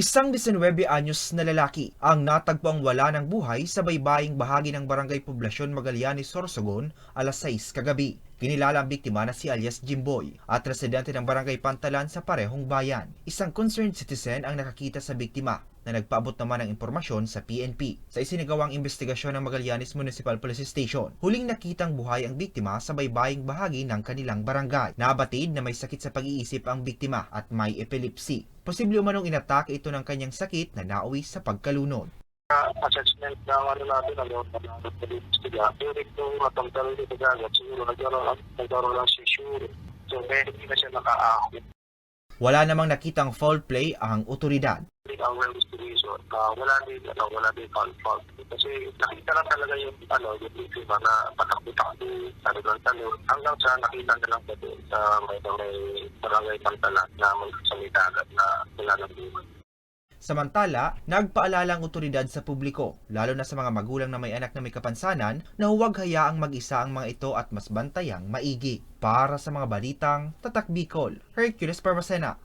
Isang 19 anyos na lalaki ang natagpuang wala ng buhay sa baybaying bahagi ng Barangay Poblasyon Magallanes, Sorsogon alas 6 kagabi. Kinilala ang biktima na si alias Jimboy at residente ng Barangay Pantalan sa parehong bayan. Isang concerned citizen ang nakakita sa biktima na nagpaabot naman ng impormasyon sa PNP. Sa isinagawang investigasyon ng Magallanes Municipal Police Station, huling nakitang buhay ang biktima sa baybaying bahagi ng kanilang barangay. Nabatid na may sakit sa pag-iisip ang biktima at may epilepsy. Posible umanong inatake ito ng kanyang sakit na nauwi sa pagkalunod. Assessment ng ano natin, ano, ng pag-iistiga. During nung matanggal dito gagat, siguro nagkaroon, nagkaroon ng seizure. So, medyo hindi na siya. Wala namang nakitang foul play ang otoridad. Ang investigation, uh, wala din, ano, wala din confirm. Kasi nakita na talaga yung, ano, yung biktima na patakbo-takbo, talon-talon, hanggang sa nakita na lang po doon sa may, may barangay Pantalan na may salitagat na wala ng buhay. Samantala, nagpaalala ang otoridad sa publiko, lalo na sa mga magulang na may anak na may kapansanan, na huwag hayaang mag-isa ang mga ito at mas bantayang maigi. Para sa mga balitang Tatak Bicol, Hercules Parmasena,